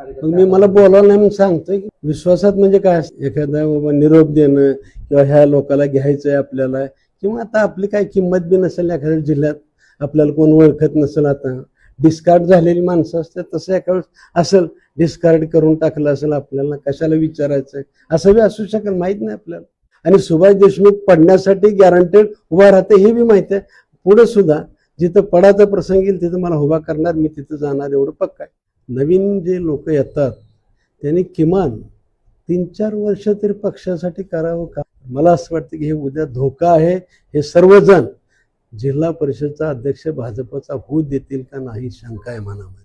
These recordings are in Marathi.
मग मी मला बोलावलं नाही म्हणून सांगतोय की विश्वासात म्हणजे काय? एखादा बाबा निरोप देणं किंवा ह्या लोकाला घ्यायचंय आपल्याला किंवा आता आपली काय किंमत बी नसेल एखाद्या जिल्ह्यात आपल्याला कोण ओळखत नसेल आता. डिस्कार्ड झालेली माणसं असतात तसं एका वेळेस असेल डिस्कार्ड करून टाकलं असेल आपल्याला कशाला विचारायचंय? असं बी असू शकेल माहीत नाही आपल्याला. आणि सुभाष देशमुख पडण्यासाठी गॅरंटेड उभा राहते हे बी माहिती आहे. पुढे सुद्धा जिथं पडाचा प्रसंग येईल तिथं मला उभा करणार मी तिथं जाणार एवढं पक्का आहे. नवीन जे लोक येतात त्यांनी किमान तीन चार वर्ष तरी पक्षासाठी करावं का? मला असं वाटतं की हे उद्या धोका आहे. हे सर्वजण जिल्हा परिषदचा अध्यक्ष भाजपचा होऊ देतील का नाही शंका आहे मनामध्ये.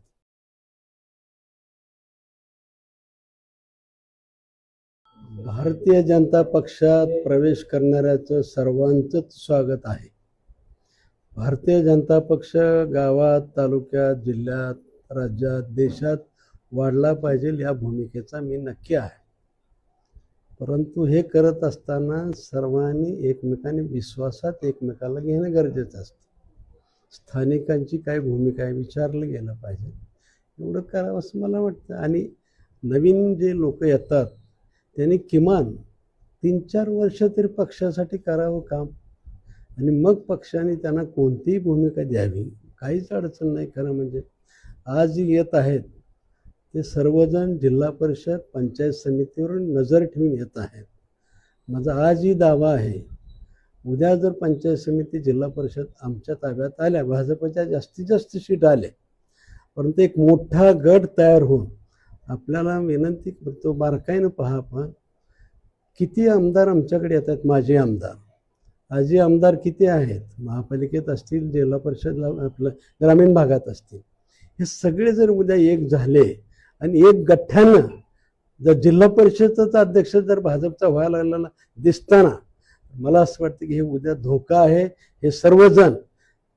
भारतीय जनता पक्षात प्रवेश करणाऱ्याचं सर्वांचंच स्वागत आहे. भारतीय जनता पक्ष गावात तालुक्यात जिल्ह्यात राज्यात देशात वाढला पाहिजे या भूमिकेचा मी नक्की आहे. परंतु हे करत असताना सर्वांनी एकमेकांनी विश्वासात एकमेकाला घेणं गरजेचं असतं. स्थानिकांची काय भूमिका आहे विचारलं गेलं पाहिजे. एवढं करावं असं मला वाटतं. आणि नवीन जे लोक येतात त्यांनी किमान तीन चार वर्ष तरी पक्षासाठी करावं काम. आणि मग पक्षाने त्यांना कोणतीही भूमिका द्यावी. काहीच अडचण नाही खरं म्हणजे. आज जी येत आहेत ते सर्वजण जिल्हा परिषद पंचायत समितीवरून नजर ठेवून येत आहेत. माझा आजही दावा आहे उद्या जर पंचायत समिती जिल्हा परिषद आमच्या ताब्यात आल्या भाजपच्या जास्तीत जास्त सीट आल्या परंतु एक मोठा गट तयार होऊन आपल्याला विनंती करतो बारकाईनं पहा पण किती आमदार आमच्याकडे येतात माझे आमदार. आजी आमदार किती आहेत? महापालिकेत असतील जिल्हा परिषदला आपलं ग्रामीण भागात असतील. हे सगळे जर उद्या एक झाले आणि एक गठ्ठ्यानं जर जिल्हा परिषदेचा अध्यक्ष जर भाजपचा व्हायला लागलेला दिसताना मला असं वाटतं की हे उद्या धोका आहे. हे सर्वजण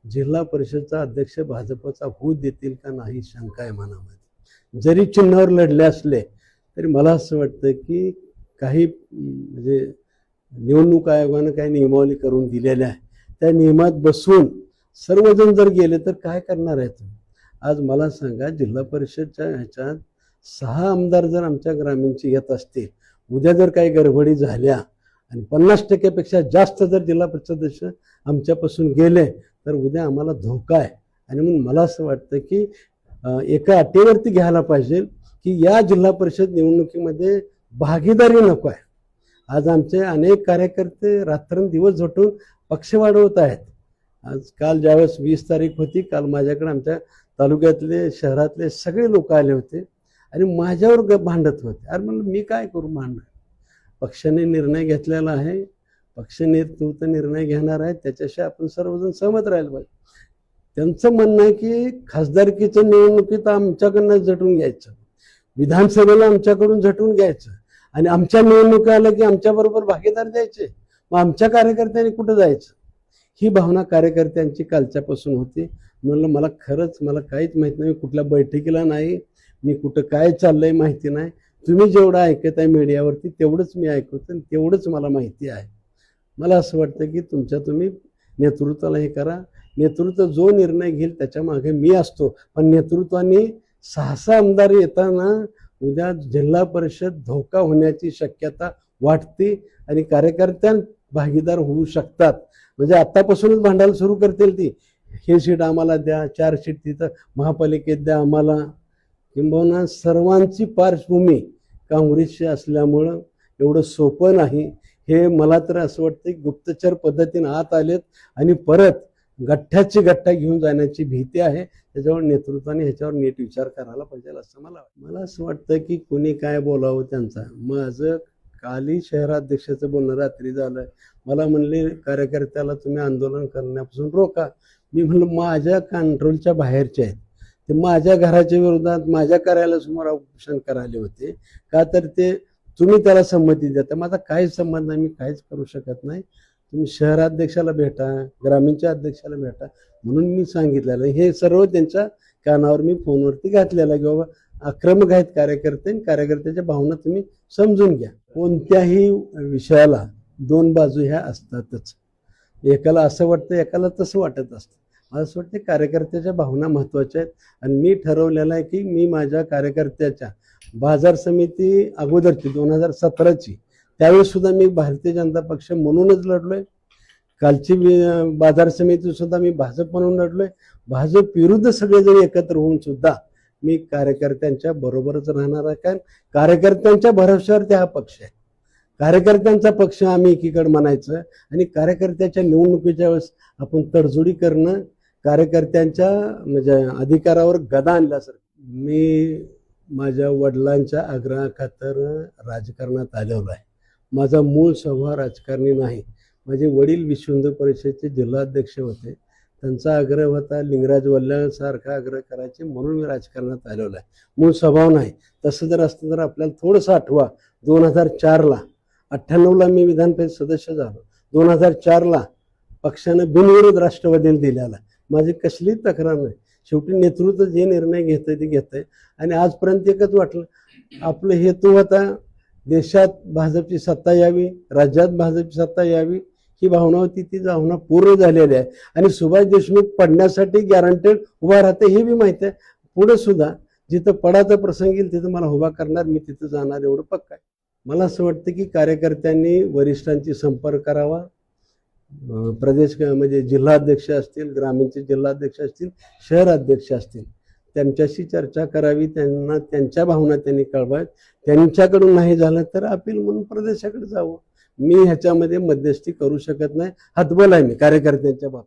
जिल्हा परिषदचा अध्यक्ष भाजपचा होऊ देतील का नाही शंका आहे मनामध्ये. जरी चिन्हावर लढले असले तरी मला असं वाटतं की काही म्हणजे निवडणूक आयोगानं काही नियमावली करून दिलेल्या आहे त्या नियमात बसून सर्वजण जर गेले तर काय करणार आहे तुम्ही? आज मला सांगा जिल्हा परिषदच्या ह्याच्यात सहा आमदार जर आमच्या ग्रामीणचे येत असतील उद्या जर काही गडबडी झाल्या आणि पन्नास टक्क्यापेक्षा जास्त जर जिल्हा परिषद आमच्यापासून गेले तर उद्या आम्हाला धोका आहे. आणि म्हणून मला असं वाटतं की एका अटीवरती घ्यायला पाहिजे की या जिल्हा परिषद निवडणुकीमध्ये भागीदारी नको आहे. आज आमचे अनेक कार्यकर्ते रात्रंदिवस झोटून पक्ष वाढवत आहेत. आज काल ज्यावेळेस वीस तारीख होती काल माझ्याकडे आमच्या तालुक्यातले शहरातले सगळे लोक आले होते आणि माझ्यावर ग भांडत होते. अरे म्हणलं मी काय करू भांडण? पक्षाने निर्णय घेतलेला आहे. पक्ष नेतृत्व निर्णय घेणार आहे. त्याच्याशी आपण सर्वजण सहमत राहिलं पाहिजे. त्यांचं म्हणणं आहे की खासदारकीचं निवडणुकीत आमच्याकडनं झटून घ्यायचं. विधानसभेला आमच्याकडून झटून घ्यायचं. आणि आमच्या निवडणुका आल्या की आमच्याबरोबर भागीदार द्यायचे. मग आमच्या कार्यकर्त्यांनी कुठं जायचं? ही भावना कार्यकर्त्यांची कालच्यापासून होती. म्हणलं मला खरंच मला काहीच माहीत नाही कुठल्या बैठकीला नाही मी कुठं काय चाललंय माहिती नाही. तुम्ही जेवढं ऐकत आहे मीडियावरती तेवढंच मी ऐकवतो आणि तेवढंच मला माहिती आहे. मला असं वाटतं की तुमच्या तुम्ही नेतृत्वाला हे करा. नेतृत्व जो निर्णय घेईल त्याच्यामागे मी असतो. पण नेतृत्वाने सहसा आमदार येताना उद्या जिल्हा परिषद धोका होण्याची शक्यता वाटते आणि कार्यकर्त्यां भागीदार होऊ शकतात. म्हणजे आतापासूनच भांडायला सुरू करतील ती. हे सीट आम्हाला द्या चार सीट तिथं महापालिकेत द्या आम्हाला. किंबहुना सर्वांची पार्श्वभूमी काँग्रेसची असल्यामुळं एवढं सोपं नाही. हे मला तर असं वाटतं की गुप्तचर पद्धतीने आत आलेत आणि परत गठ्ठ्याची गठ्ठा घेऊन जाण्याची भीती आहे. त्याच्यावर नेतृत्वाने ह्याच्यावर नीट विचार करायला पाहिजे असं मला मला असं वाटतं की कुणी काय बोलावं त्यांचा. माझं काली शहराध्यक्षाचं बोलणं रात्री झालं मला म्हणले कार्यकर्त्याला तुम्ही आंदोलन करण्यापासून रोका. मी म्हणलं माझ्या कंट्रोलच्या बाहेरचे आहेत. ते माझ्या घराच्या विरोधात माझ्या कार्यालयासमोर ऑपरेशन करायले होते. का तर ते तुम्ही त्याला संमती द्या. माझा काहीच संबंध नाही मी काहीच करू शकत नाही. तुम्ही शहराध्यक्षाला भेटा ग्रामीणच्या अध्यक्षाला भेटा म्हणून मी सांगितलेलं हे सर्व त्यांच्या कानावर मी फोनवरती घातलेलं की बाबा आक्रमक आहेत कार्यकर्ते आणि कार्यकर्त्याच्या भावना तुम्ही समजून घ्या. कोणत्याही विषयाला दोन बाजू ह्या असतातच. एकाला असं वाटतं एकाला तसं वाटत असतं. मला असं वाटतं कार्यकर्त्याच्या भावना महत्त्वाच्या आहेत. आणि मी ठरवलेलं आहे की मी माझ्या कार्यकर्त्याच्या बाजार समिती अगोदरची दोन हजार सतराची त्यावेळेस सुद्धा मी भारतीय जनता पक्ष म्हणूनच लढलोय. कालची बाजार समिती सुद्धा मी भाजप म्हणून लढलोय. भाजप विरुद्ध सगळेजण एकत्र होऊन सुद्धा मी कार्यकर्त्यांच्या बरोबरच राहणार आहे. कारण कार्यकर्त्यांच्या भरोश्यावरती हा पक्ष आहे. कार्यकर्त्यांचा पक्ष आम्ही एकीकडे म्हणायचं आणि कार्यकर्त्याच्या निवडणुकीच्या वेळेस आपण तडजोडी करणं कार्यकर्त्यांच्या म्हणजे अधिकारावर गदा आणला सर मी माझ्या वडिलांच्या आग्रहाखातर राजकारणात आलेलो आहे. माझा मूळ स्वभाव राजकारणी नाही. माझे वडील विश्वहिंदू परिषदेचे जिल्हाध्यक्ष होते. त्यांचा आग्रह होता लिंगराज वल्ल्यासारखा आग्रह करायचे म्हणून मी राजकारणात आलेलो आहे मूळ स्वभाव नाही. तसं जर असतं तर आपल्याला थोडंसं आठवा. दोन हजार चारला अठ्ठ्याण्णवला मी विधान परिषद सदस्य झालो. दोन हजार चारला पक्षानं बिनविरोध राष्ट्रवादीला दिलेला. माझी कसलीच तक्रार नाही. शेवटी नेतृत्व जे निर्णय घेतंय ते घेतंय. आणि आजपर्यंत एकच वाटलं. आपलं हेतू होता देशात भाजपची सत्ता यावी राज्यात भाजपची सत्ता यावी ही भावना होती ती भावना पूर्ण झालेली आहे. आणि सुभाष देशमुख पडण्यासाठी गॅरंटेड उभा राहते हे बी माहिती आहे. पुढे सुद्धा जिथं पडाचा प्रसंग येईल तिथं मला उभा करणार मी तिथं जाणार एवढं पक्का आहे. मला असं वाटतं की कार्यकर्त्यांनी वरिष्ठांची संपर्क करावा. प्रदेश क- म्हणजे जिल्हाध्यक्ष असतील ग्रामीणचे जिल्हाध्यक्ष असतील शहराध्यक्ष असतील त्यांच्याशी चर्चा करावी त्यांना त्यांच्या भावना त्यांनी कळवाव्यात. त्यांच्याकडून नाही झालं तर अपील म्हणून प्रदेशाकडे जावं. मी ह्याच्यामध्ये मध्यस्थी करू शकत नाही. हतबल आहे मी कार्यकर्त्यांच्या बाबतीत.